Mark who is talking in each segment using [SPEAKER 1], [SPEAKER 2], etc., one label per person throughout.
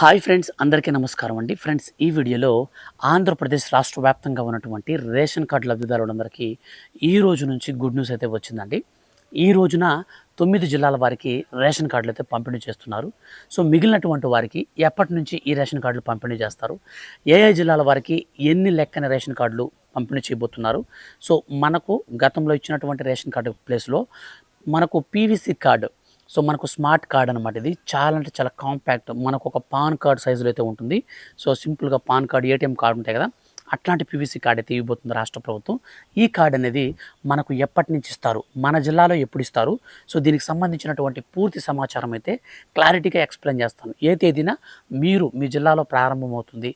[SPEAKER 1] Hi friends అందరికీ నమస్కారం అండి. ఫ్రెండ్స్ ఈ వీడియోలో ఆంధ్రప్రదేశ్ రాష్ట్ర వ్యాప్తంగా ఉన్నటువంటి రేషన్ కార్డు లబ్ధిదారులందరికీ ఈ రోజు నుంచి గుడ్ న్యూస్ అయితే వచ్చిందండి. ఈ రోజున తొమ్మిది జిల్లాల వారికి రేషన్ కార్డులు అయితే పంపిణీ చేస్తున్నారు. సో మిగిలినటువంటి వారికి ఎప్పటి నుంచి ఈ రేషన్ కార్డులు పంపిణీ చేస్తారు? ఏ ఏ జిల్లాల వారికి ఎన్ని లెక్కన రేషన్ కార్డులు పంపిణీ చేయబోతున్నారు? సో మనకు గతంలో ఇచ్చినటువంటి రేషన్ కార్డు ప్లేస్లో మనకు పీవీసీ కార్డు సో మనకు స్మార్ట్ కార్డ్ అనమాట ఇది. చాలా అంటే చాలా కాంపాక్ట్. మనకు ఒక పాన్ కార్డ్ సైజులో అయితే ఉంటుంది. సో సింపుల్గా పాన్ కార్డ్ ఏటీఎం కార్డు ఉంటాయి కదా అట్లాంటి పీవీసీ కార్డ్ అయితే ఇవ్వబోతుంది రాష్ట్ర ప్రభుత్వం. ఈ కార్డ్ అనేది మనకు ఎప్పటి నుంచి ఇస్తారు? మన జిల్లాలో ఎప్పుడు ఇస్తారు? సో దీనికి సంబంధించినటువంటి పూర్తి సమాచారం అయితే క్లారిటీగా ఎక్స్ప్లెయిన్ చేస్తాను. ఏ తేదీన మీరు మీ జిల్లాలో ప్రారంభమవుతుంది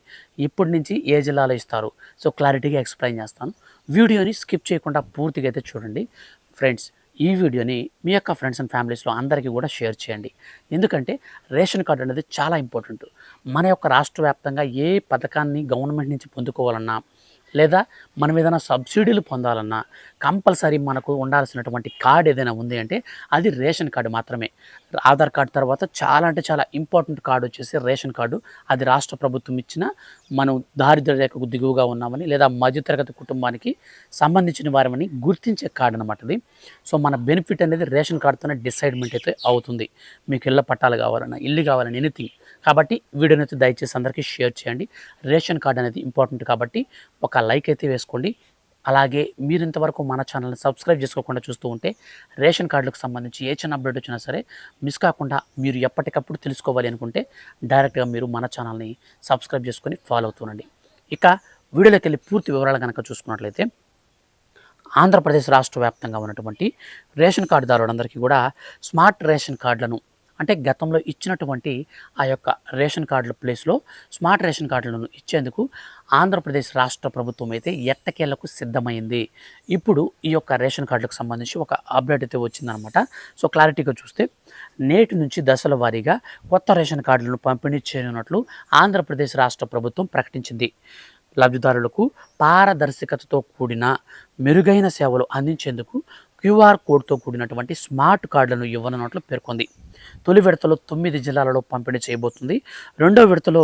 [SPEAKER 1] ఇప్పటి నుంచి ఏ జిల్లాలో ఇస్తారు? సో క్లారిటీగా ఎక్స్ప్లెయిన్ చేస్తాను. వీడియోని స్కిప్ చేయకుండా పూర్తిగా అయితే చూడండి. ఫ్రెండ్స్ ఈ వీడియోని మీ యొక్క ఫ్రెండ్స్ అండ్ ఫ్యామిలీస్లో అందరికీ కూడా షేర్ చేయండి. ఎందుకంటే రేషన్ కార్డు అనేది చాలా ఇంపార్టెంట్. మన యొక్క రాష్ట్ర వ్యాప్తంగా ఏ పథకాన్ని గవర్నమెంట్ నుంచి పొందుకోవాలన్నా లేదా మనం ఏదైనా సబ్సిడీలు పొందాలన్నా కంపల్సరీ మనకు ఉండాల్సినటువంటి కార్డు ఏదైనా ఉంది అంటే అది రేషన్ కార్డు మాత్రమే. ఆధార్ కార్డు తర్వాత చాలా అంటే చాలా ఇంపార్టెంట్ కార్డు వచ్చేసి రేషన్ కార్డు. అది రాష్ట్ర ప్రభుత్వం ఇచ్చిన మనం దారిద్ర్య రేఖకు దిగువగా ఉన్నామని లేదా మధ్యతరగతి కుటుంబానికి సంబంధించిన వారమని గుర్తించే కార్డు అనమాట సో మన బెనిఫిట్ అనేది రేషన్ కార్డుతోనే డిసైడ్మెంట్ అయితే అవుతుంది. మీకు ఇళ్ళ పట్టాలు కావాలన్నా ఇల్లు కావాలని ఎనీథింగ్. కాబట్టి వీడియోని అయితే దయచేసి అందరికీ షేర్ చేయండి. రేషన్ కార్డు అనేది ఇంపార్టెంట్ కాబట్టి ఒక లైక్ అయితే వేసుకోండి. అలాగే మీరు ఇంతవరకు మన ఛానల్ని సబ్స్క్రైబ్ చేసుకోకుండా చూస్తూ ఉంటే రేషన్ కార్డులకు సంబంధించి ఏ చిన్న అప్డేట్ వచ్చినా సరే మిస్ కాకుండా మీరు ఎప్పటికప్పుడు తెలుసుకోవాలి అనుకుంటే డైరెక్ట్గా మీరు మన ఛానల్ని సబ్స్క్రైబ్ చేసుకొని ఫాలో అవుతుండండి ఇక వీడియోలోకి వెళ్ళి పూర్తి వివరాలు కనుక చూసుకున్నట్లయితే ఆంధ్రప్రదేశ్ రాష్ట్ర వ్యాప్తంగా ఉన్నటువంటి రేషన్ కార్డుదారులందరికీ కూడా స్మార్ట్ రేషన్ కార్డులను అంటే గతంలో ఇచ్చినటువంటి ఆ యొక్క రేషన్ కార్డుల ప్లేస్లో స్మార్ట్ రేషన్ కార్డులను ఇచ్చేందుకు ఆంధ్రప్రదేశ్ రాష్ట్ర ప్రభుత్వం అయితే ఎట్టకేలకు సిద్ధమైంది. ఇప్పుడు ఈ యొక్క రేషన్ కార్డులకు సంబంధించి ఒక అప్డేట్ అయితే వచ్చిందనమాట. సో క్లారిటీగా చూస్తే నేటి నుంచి దశల వారీగా కొత్త రేషన్ కార్డులను పంపిణీ చేయనున్నట్లు ఆంధ్రప్రదేశ్ రాష్ట్ర ప్రభుత్వం ప్రకటించింది. లబ్ధిదారులకు పారదర్శకతతో కూడిన మెరుగైన సేవలు అందించేందుకు క్యూఆర్ కోడ్తో కూడినటువంటి స్మార్ట్ కార్డులను ఇవ్వనున్నట్లు పేర్కొంది. తొలి విడతలో తొమ్మిది జిల్లాలలో పంపిణీ చేయబోతుంది. రెండో విడతలో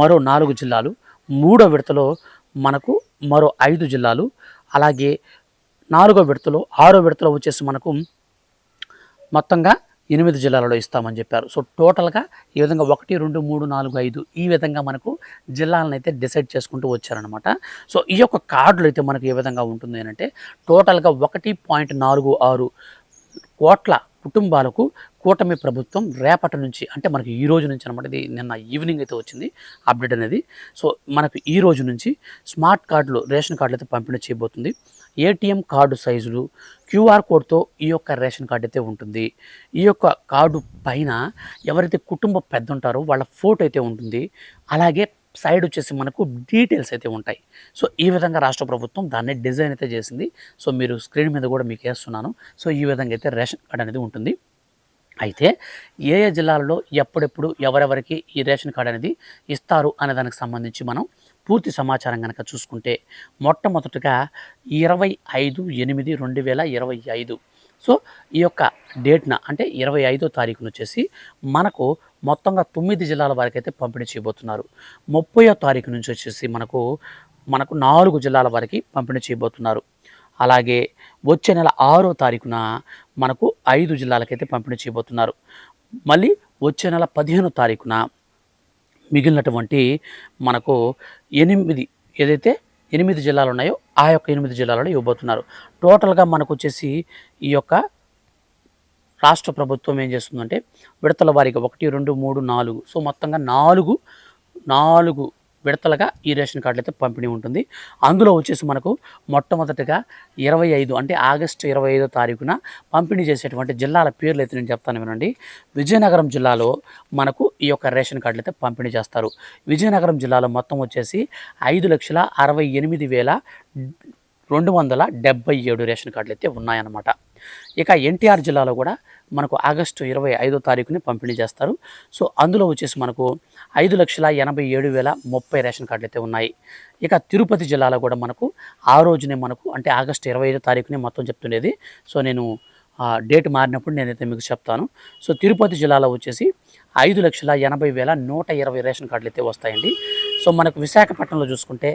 [SPEAKER 1] మరో నాలుగు జిల్లాలు. మూడో విడతలో మనకు మరో ఐదు జిల్లాలు. అలాగే నాలుగో విడతలో ఆరో విడతలో వచ్చేసి మనకు మొత్తంగా ఎనిమిది జిల్లాలలో ఇస్తామని చెప్పారు. సో టోటల్గా ఈ విధంగా ఒకటి రెండు మూడు నాలుగు ఐదు ఈ విధంగా మనకు జిల్లాలను అయితే డిసైడ్ చేసుకుంటూ వచ్చారనమాట సో ఈ యొక్క కార్డులు అయితే మనకు ఏ విధంగా ఉంటుంది అంటే టోటల్గా ఒకటి పాయింట్ నాలుగు ఆరు కోట్ల కుటుంబాలకు కూటమి ప్రభుత్వం రేపటి నుంచి అంటే మనకి ఈ రోజు నుంచి అనమాట ఇది నిన్న ఈవినింగ్ అయితే వచ్చింది అప్డేట్ అనేది. సో మనకు ఈ రోజు నుంచి స్మార్ట్ కార్డులు రేషన్ కార్డులు అయితే పంపిణీ చేయబోతుంది. ఏటీఎం కార్డు సైజులు క్యూఆర్ కోడ్తో ఈ యొక్క రేషన్ కార్డు అయితే ఉంటుంది. ఈ యొక్క కార్డు పైన ఎవరైతే కుటుంబ పెద్ద ఉంటారో వాళ్ళ ఫోటో అయితే ఉంటుంది. అలాగే సైడ్ వచ్చేసి మనకు డీటెయిల్స్ అయితే ఉంటాయి. సో ఈ విధంగా రాష్ట్ర ప్రభుత్వం దాన్ని డిజైన్ అయితే చేసింది. సో మీరు స్క్రీన్ మీద కూడా మీకు వేస్తున్నాను. సో ఈ విధంగా అయితే రేషన్ కార్డ్ అనేది ఉంటుంది. అయితే ఏ ఏ జిల్లాలలో ఎప్పుడెప్పుడు ఎవరెవరికి ఈ రేషన్ కార్డు అనేది ఇస్తారు అనే దానికి సంబంధించి మనం పూర్తి సమాచారం కనుక చూసుకుంటే మొట్టమొదటిగా ఇరవై ఐదు ఎనిమిది రెండు వేల ఇరవై ఐదు. సో ఈ యొక్క డేట్న అంటే ఇరవై ఐదో తారీఖున వచ్చేసి మనకు మొత్తంగా తొమ్మిది జిల్లాల వారికి అయితే పంపిణీ చేయబోతున్నారు. ముప్పయో తారీఖు నుంచి వచ్చేసి మనకు మనకు నాలుగు జిల్లాల వారికి పంపిణీ చేయబోతున్నారు. అలాగే వచ్చే నెల ఆరో తారీఖున మనకు ఐదు జిల్లాలకైతే పంపిణీ చేయబోతున్నారు. మళ్ళీ వచ్చే నెల పదిహేనో తారీఖున మిగిలినటువంటి మనకు ఎనిమిది ఏదైతే ఎనిమిది జిల్లాలు ఉన్నాయో ఆ యొక్క ఎనిమిది జిల్లాలలో ఇవ్వబోతున్నారు. టోటల్గా మనకు వచ్చేసి ఈ యొక్క రాష్ట్ర ప్రభుత్వం ఏం చేస్తుందంటే విడతల వారీగా ఒకటి రెండు మూడు నాలుగు. సో మొత్తంగా నాలుగు నాలుగు విడతలుగా ఈ రేషన్ కార్డులు అయితే పంపిణీ ఉంటుంది. అందులో వచ్చేసి మనకు మొట్టమొదటిగా ఇరవై ఐదు అంటే ఆగస్టు ఇరవై ఐదో తారీఖున పంపిణీ చేసేటువంటి జిల్లాల పేర్లు అయితే నేను చెప్తాను వినండి. విజయనగరం జిల్లాలో మనకు ఈ యొక్క రేషన్ కార్డులు అయితే పంపిణీ చేస్తారు. విజయనగరం జిల్లాలో మొత్తం వచ్చేసి ఐదు లక్షల అరవై ఎనిమిది వేల రెండు వందల డెబ్బై ఏడు రేషన్ కార్డులు అయితే ఉన్నాయన్నమాట. ఇక ఎన్టీఆర్ జిల్లాలో కూడా మనకు ఆగస్టు ఇరవై ఐదో తారీఖుని పంపిణీ చేస్తారు. సో అందులో వచ్చేసి మనకు ఐదు లక్షల ఎనభై ఏడు వేల ముప్పై రేషన్ కార్డులు అయితే ఉన్నాయి. ఇక తిరుపతి జిల్లాలో కూడా మనకు ఆ రోజునే మనకు అంటే ఆగస్టు ఇరవై ఐదో తారీఖునే మొత్తం చెప్తుండేది. సో నేను డేట్ మారినప్పుడు నేనైతే మీకు చెప్తాను. సో తిరుపతి జిల్లాలో వచ్చేసి ఐదు లక్షల ఎనభై వేల నూట ఇరవై రేషన్ కార్డులు అయితే వస్తాయండి. సో మనకు విశాఖపట్నంలో చూసుకుంటే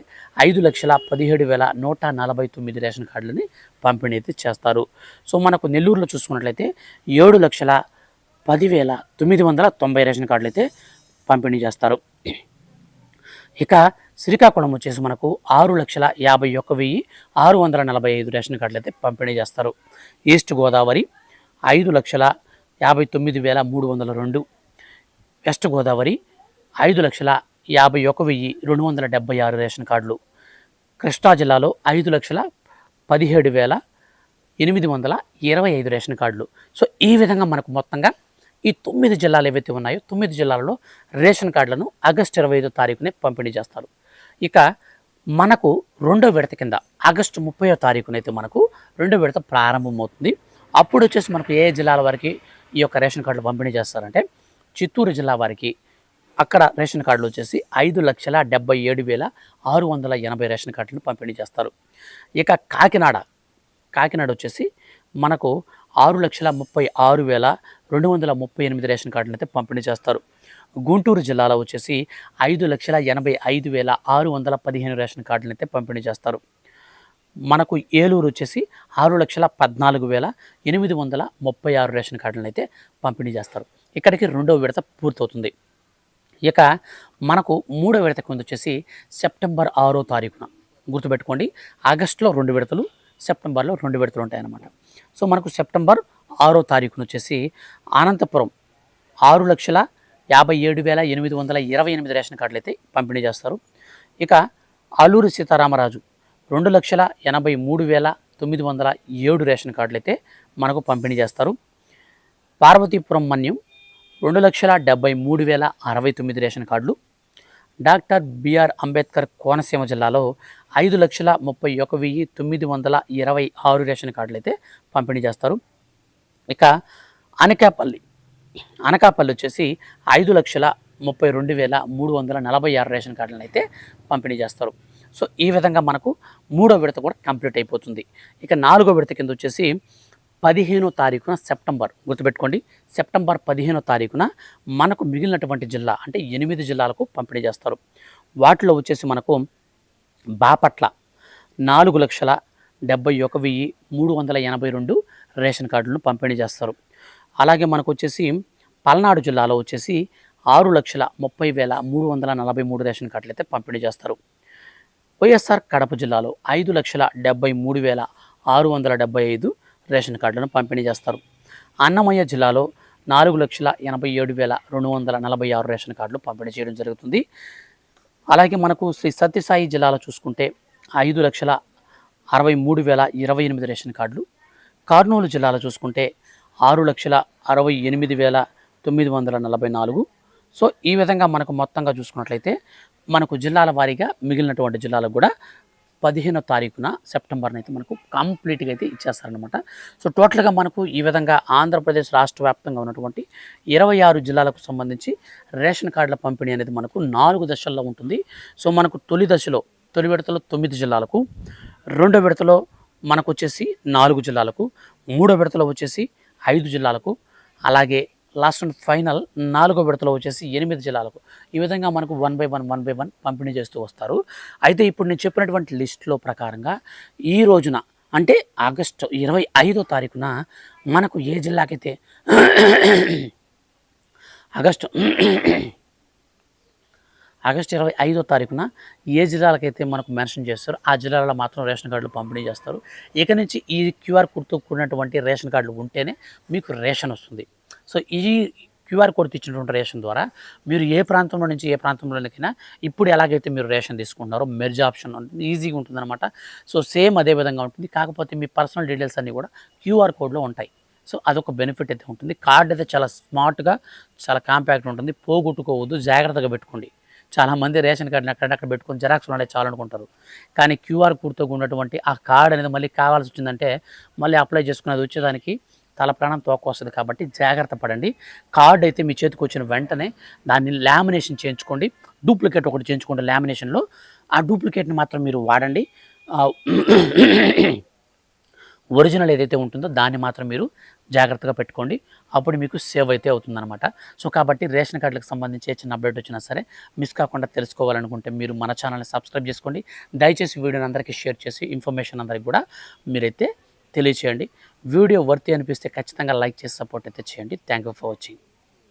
[SPEAKER 1] ఐదు లక్షల పదిహేడు వేల నూట నలభై తొమ్మిది రేషన్ కార్డులని పంపిణీ అయితే చేస్తారు. సో మనకు నెల్లూరులో చూసుకున్నట్లయితే ఏడు లక్షల పదివేల తొమ్మిది వందల తొంభై రేషన్ కార్డులు అయితే పంపిణీ చేస్తారు. ఇక శ్రీకాకుళం వచ్చేసి మనకు ఆరు లక్షల యాభై ఒక్క వెయ్యి ఆరు వందల నలభై ఐదు రేషన్ కార్డులు అయితే పంపిణీ చేస్తారు. ఈస్ట్ గోదావరి ఐదు లక్షల యాభై తొమ్మిది వేల మూడు వందల రెండు వెస్ట్ గోదావరి ఐదు లక్షల యాభై ఒక వెయ్యి రెండు వందల డెబ్బై ఆరు రేషన్ కార్డులు. కృష్ణా జిల్లాలో ఐదు లక్షల పదిహేడు వేల ఎనిమిది వందల ఇరవై ఐదు రేషన్ కార్డులు. సో ఈ విధంగా మనకు మొత్తంగా ఈ తొమ్మిది జిల్లాలు ఏవైతే ఉన్నాయో తొమ్మిది జిల్లాలలో రేషన్ కార్డులను ఆగస్టు ఇరవై ఐదో తారీఖునే పంపిణీ చేస్తారు. ఇక మనకు రెండో విడత కింద ఆగస్టు ముప్పై తారీఖునైతే మనకు రెండో విడత ప్రారంభమవుతుంది. అప్పుడు వచ్చేసి మనకు ఏ జిల్లాల వారికి ఈ యొక్క రేషన్ కార్డులు పంపిణీ చేస్తారంటే చిత్తూరు జిల్లా వారికి అక్కడ రేషన్ కార్డులు వచ్చేసి ఐదు లక్షల డెబ్బై ఏడు వేల ఆరు వందల ఎనభై రేషన్ కార్డులను పంపిణీ చేస్తారు. ఇక కాకినాడ కాకినాడ వచ్చేసి మనకు ఆరు లక్షల ముప్పై ఆరు వేల రెండు వందల ముప్పై ఎనిమిది రేషన్ కార్డులను అయితే పంపిణీ చేస్తారు. గుంటూరు జిల్లాలో వచ్చేసి ఐదు లక్షల ఎనభై ఐదు వేల ఆరు వందల పదిహేను రేషన్ కార్డులను అయితే పంపిణీ చేస్తారు. మనకు ఏలూరు వచ్చేసి ఆరు లక్షల పద్నాలుగు వేల ఎనిమిది వందల ముప్పై ఆరు రేషన్ కార్డులను అయితే పంపిణీ చేస్తారు. ఇక్కడికి రెండవ విడత పూర్తవుతుంది. ఇక మనకు మూడో విడత కింద వచ్చేసి సెప్టెంబర్ ఆరో తారీఖున గుర్తుపెట్టుకోండి. ఆగస్టులో రెండు విడతలు సెప్టెంబర్లో రెండు విడతలు ఉంటాయన్నమాట. సో మనకు సెప్టెంబర్ ఆరో తారీఖున వచ్చేసి అనంతపురం ఆరు లక్షల యాభై ఏడు వేల ఎనిమిది వందల ఇరవై ఎనిమిది రేషన్ కార్డులు అయితే పంపిణీ చేస్తారు. ఇక అల్లూరి సీతారామరాజు రెండు లక్షల ఎనభై మూడు వేల తొమ్మిది వందల ఏడు రేషన్ కార్డులు అయితే మనకు పంపిణీ చేస్తారు. పార్వతీపురం మన్యం రెండు లక్షల డెబ్బై మూడు వేల అరవై తొమ్మిది రేషన్ కార్డులు. డాక్టర్ బిఆర్ అంబేద్కర్ కోనసీమ జిల్లాలో ఐదు లక్షల ముప్పై ఒక వెయ్యి తొమ్మిది వందల ఇరవై ఆరు రేషన్ కార్డులు అయితే పంపిణీ చేస్తారు. ఇక అనకాపల్లి అనకాపల్లి వచ్చేసి ఐదు లక్షల ముప్పై రెండు వేల మూడు వందల నలభై ఆరు రేషన్ కార్డులను అయితే పంపిణీ చేస్తారు. సో ఈ విధంగా మనకు మూడో విడత కూడా కంప్లీట్ అయిపోతుంది. ఇక నాలుగో విడత కింద వచ్చేసి పదిహేనో తారీఖున సెప్టెంబర్. గుర్తుపెట్టుకోండి సెప్టెంబర్ పదిహేనో తారీఖున మనకు మిగిలినటువంటి జిల్లా అంటే ఎనిమిది జిల్లాలకు పంపిణీ చేస్తారు. వాటిలో వచ్చేసి మనకు బాపట్ల నాలుగు లక్షల డెబ్బై ఒక వెయ్యి మూడు వందల ఎనభై రెండు రేషన్ కార్డులను పంపిణీ చేస్తారు. అలాగే మనకు వచ్చేసి పల్నాడు జిల్లాలో వచ్చేసి ఆరు లక్షల ముప్పై వేల మూడు వందల నలభై మూడు రేషన్ కార్డులు అయితే పంపిణీ చేస్తారు. వైఎస్ఆర్ కడప జిల్లాలో ఐదు లక్షల డెబ్బై మూడు వేల ఆరు వందల డెబ్బై ఐదు రేషన్ కార్డులను పంపిణీ చేస్తారు. అన్నమయ్య జిల్లాలో నాలుగు లక్షల ఎనభై ఏడు వేల రెండు వందల నలభై ఆరు రేషన్ కార్డులు పంపిణీ చేయడం జరుగుతుంది. అలాగే మనకు శ్రీ సత్యసాయి జిల్లాలో చూసుకుంటే ఐదు లక్షల అరవై మూడు వేల ఇరవై ఎనిమిది రేషన్ కార్డులు. కర్నూలు జిల్లాలో చూసుకుంటే ఆరు లక్షల అరవై ఎనిమిది వేల తొమ్మిది వందల నలభై నాలుగు. సో ఈ విధంగా మనకు మొత్తంగా చూసుకున్నట్లయితే మనకు జిల్లాల వారీగా మిగిలినటువంటి జిల్లాలకు కూడా పదిహేనో తారీఖున సెప్టెంబర్ని అయితే మనకు కంప్లీట్గా అయితే ఇచ్చేస్తారనమాట సో టోటల్గా మనకు ఈ విధంగా ఆంధ్రప్రదేశ్ రాష్ట్ర వ్యాప్తంగా ఉన్నటువంటి ఇరవై ఆరు జిల్లాలకు సంబంధించి రేషన్ కార్డుల పంపిణీ అనేది మనకు నాలుగు దశల్లో ఉంటుంది. సో మనకు తొలి దశలో తొలి విడతలో తొమ్మిది జిల్లాలకు రెండో విడతలో మనకు వచ్చేసి నాలుగు జిల్లాలకు మూడో విడతలో వచ్చేసి ఐదు జిల్లాలకు అలాగే లాస్ట్ అండ్ ఫైనల్ నాలుగో విడతలో వచ్చేసి ఎనిమిది జిల్లాలకు ఈ విధంగా మనకు one by one one by one పంపిణీ చేస్తూ వస్తారు. అయితే ఇప్పుడు నేను చెప్పినటువంటి లిస్టులో ప్రకారంగా ఈ రోజున అంటే ఆగస్టు ఇరవై ఐదో తారీఖున మనకు ఏ జిల్లాకైతే ఆగస్టు ఆగస్టు ఇరవై ఐదో తారీఖున ఏ జిల్లాలకైతే మనకు మెన్షన్ చేస్తారో ఆ జిల్లాలో మాత్రం రేషన్ కార్డులు పంపిణీ చేస్తారు. ఇక నుంచి ఈ క్యూఆర్ కోడ్తో కూడినటువంటి రేషన్ కార్డులు ఉంటేనే మీకు రేషన్ వస్తుంది. సో ఈ క్యూఆర్ కోడ్ ఇచ్చినటువంటి రేషన్ ద్వారా మీరు ఏ ప్రాంతంలో నుంచి ఏ ప్రాంతంలోనికైనా ఇప్పుడు ఎలాగైతే మీరు రేషన్ తీసుకుంటున్నారో మెర్జ్ ఆప్షన్ ఉంటుంది ఈజీగా ఉంటుందన్నమాట. సో సేమ్ అదే విధంగా ఉంటుంది. కాకపోతే మీ పర్సనల్ డీటెయిల్స్ అన్నీ కూడా క్యూఆర్ కోడ్లో ఉంటాయి. సో అదొక బెనిఫిట్ అయితే ఉంటుంది. కార్డ్ అయితే చాలా స్మార్ట్గా చాలా కాంపాక్ట్ ఉంటుంది. పోగొట్టుకోవద్దు జాగ్రత్తగా పెట్టుకోండి. చాలామంది రేషన్ కార్డుని అక్కడక్కడ పెట్టుకొని జెరాక్స్ ఉండాలి చాలు అనుకుంటారు కానీ క్యూఆర్ కోడ్తో ఉన్నటువంటి ఆ కార్డ్ అనేది మళ్ళీ కావాల్సి వచ్చిందంటే మళ్ళీ అప్లై చేసుకున్నది వచ్చేదానికి తల ప్రాణం తోకొస్తుంది కాబట్టి జాగ్రత్త పడండి. కార్డ్ అయితే మీ చేతికి వచ్చిన వెంటనే దాన్ని లామినేషన్ చేయించుకోండి. డూప్లికేట్ ఒకటి చేయించుకోండి లామినేషన్లో ఆ డూప్లికేట్ని మాత్రం మీరు వాడండి. ఒరిజినల్ ఏదైతే ఉంటుందో దాన్ని మాత్రం మీరు జాగ్రత్తగా పెట్టుకోండి. అప్పుడు మీకు సేవ్ అయితే అవుతుందన్నమాట. సో కాబట్టి రేషన్ కార్డులకు సంబంధించి చిన్న అప్డేట్ వచ్చినా సరే మిస్ కాకుండా తెలుసుకోవాలనుకుంటే మీరు మన ఛానల్ని సబ్స్క్రైబ్ చేసుకోండి. దయచేసి వీడియోని అందరికీ షేర్ చేసి ఇన్ఫర్మేషన్ అందరికి కూడా మీరైతే తెలియచేయండి. వీడియో వర్తి అనిపిస్తే ఖచ్చితంగా లైక్ చేసి సపోర్ట్ అయితే చేయండి. Thank you for watching